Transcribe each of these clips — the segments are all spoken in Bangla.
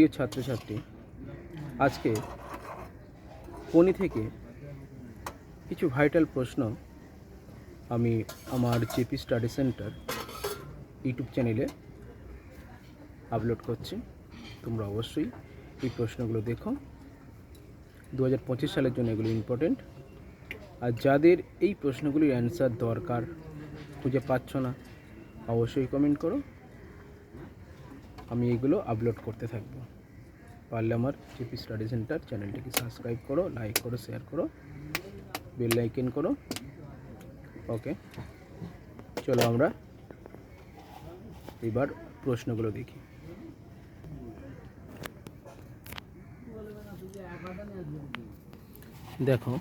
প্রিয় ছাত্রছাত্রী, আজকে কোনি থেকে কিছু ভাইটাল প্রশ্ন আমি আমার জেপি স্টাডি সেন্টার ইউটিউব চ্যানেলে আপলোড করছি। তোমরা অবশ্যই এই প্রশ্নগুলো দেখো। দু হাজার পঁচিশ সালের জন্য এগুলো ইম্পর্টেন্ট আর যাদের এই প্রশ্নগুলির অ্যান্সার দরকার খুঁজে পাচ্ছ না, অবশ্যই কমেন্ট করো। আমি এগুলো আপলোড করতে থাকব। পারলে আমার জিপি স্টাডি সেন্টার চ্যানেলটিকে সাবস্ক্রাইব করো লাইক করো শেয়ার করো বেল লাইকেন করো। ওকে চলো আমরা এবার প্রশ্নগুলো দেখি। দেখো,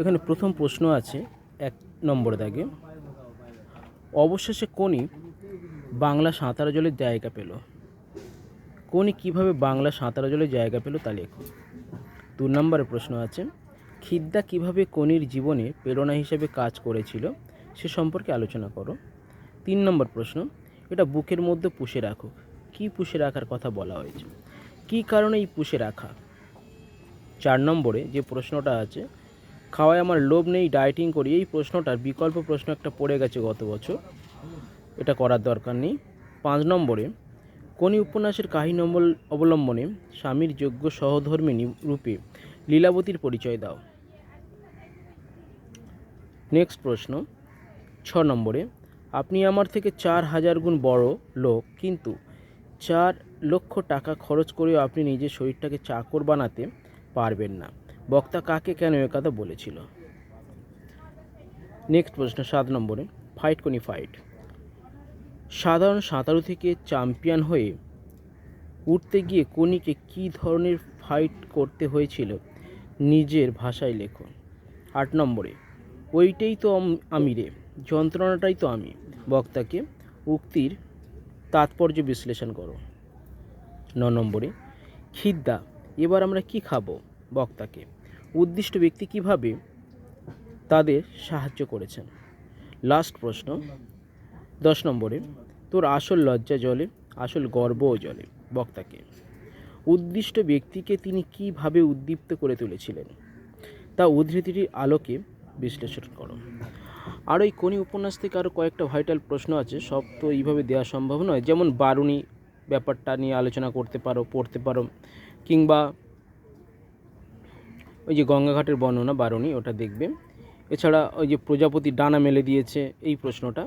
এখানে প্রথম প্রশ্ন আছে এক নম্বর দাগে। অবশেষে কোনি বাংলা সাঁতার জলের জায়গা পেল। কোনি কীভাবে বাংলা সাঁতার জলের জায়গা পেল তা লেখো। দু নম্বরের প্রশ্ন আছে, খিদ্দা কীভাবে কোনির জীবনে প্রেরণা হিসেবে কাজ করেছিল সে সম্পর্কে আলোচনা করো। তিন নম্বর প্রশ্ন, এটা বুকের মধ্যে পুষে রাখো। কি পুষে রাখার কথা বলা হয়েছে? কি কারণে এই পুষে রাখা? চার নম্বরে যে প্রশ্নটা আছে, খাওয়ায় আমার লোভ নেই, ডায়েটিং করি, এই প্রশ্নটার বিকল্প প্রশ্ন একটা পড়ে গেছে গত বছর। এটা করার দরকার নেই। পাঁচ নম্বরে কোনি উপন্যাসের কাহিনী অবল- অবলম্বনে স্বামীর যোগ্য সহধর্মিণী রূপে লীলাবতীর পরিচয় দাও। নেক্সট প্রশ্ন, ছ নম্বরে, আপনি আমার থেকে চার হাজার গুণ বড় লোক, কিন্তু চার লক্ষ টাকা খরচ করেও আপনি নিজের শরীরটাকে চাকর বানাতে পারবেন না। বক্তা কাকে কেন এ কথা বলেছিল? নেক্সট প্রশ্ন, সাত নম্বরে, ফাইট কোনি ফাইট। সাধারণ সাঁতারু থেকে চ্যাম্পিয়ন হয়ে উঠতে গিয়ে কোনিকে কী ধরনের ফাইট করতে হয়েছিল? নিজের ভাষায় লেখো। আট নম্বরে, ওইটাই তো আম- রে, যন্ত্রণাটাই তো আমি। বক্তাকে উক্তির তাৎপর্য বিশ্লেষণ করো। ন নম্বরে, খিদ্দা, এবার আমরা কি খাব? বক্তাকে, উদ্দিষ্ট ব্যক্তি কীভাবে তাদের সাহায্য করেছেন? লাস্ট প্রশ্ন দশ নম্বরে, তোর আসল লজ্জা জলে, আসল গর্বও জলে। বক্তাকে, উদ্দিষ্ট ব্যক্তিকে তিনি কীভাবে উদ্দীপ্ত করে তুলেছিলেন? তা উদ্ধৃতিটির আলোকে বিশ্লেষণ করো। আর ওই কোনি উপন্যাস থেকে আরও কয়েকটা ভাইটাল প্রশ্ন আছে, সব তো এইভাবে দেওয়া সম্ভব নয়। যেমন বারুণী ব্যাপারটা নিয়ে আলোচনা করতে পারো, পড়তে পারো, কিংবা ওই যে গঙ্গাঘাটের বর্ণনা বারুণী, ওটা দেখবে। এছাড়া ওই যে প্রজাপতি ডানা মেলে দিয়েছে, এই প্রশ্নটা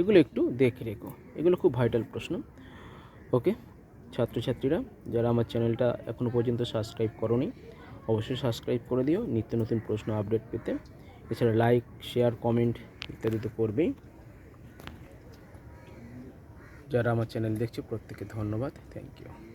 এগুলো একটু দেখে রেখো। এগুলো খুব ভাইটাল প্রশ্ন। ওকে ছাত্রছাত্রীরা, যারা আমার চ্যানেলটা এখনও পর্যন্ত সাবস্ক্রাইব করনি, অবশ্যই সাবস্ক্রাইব করে দিও। নিত্য নতুন প্রশ্ন আপডেট পেতে। এছাড়া লাইক শেয়ার কমেন্ট ইত্যাদি তো করবেই। যারা আমার চ্যানেল দেখছে, প্রত্যেকে ধন্যবাদ। Thank you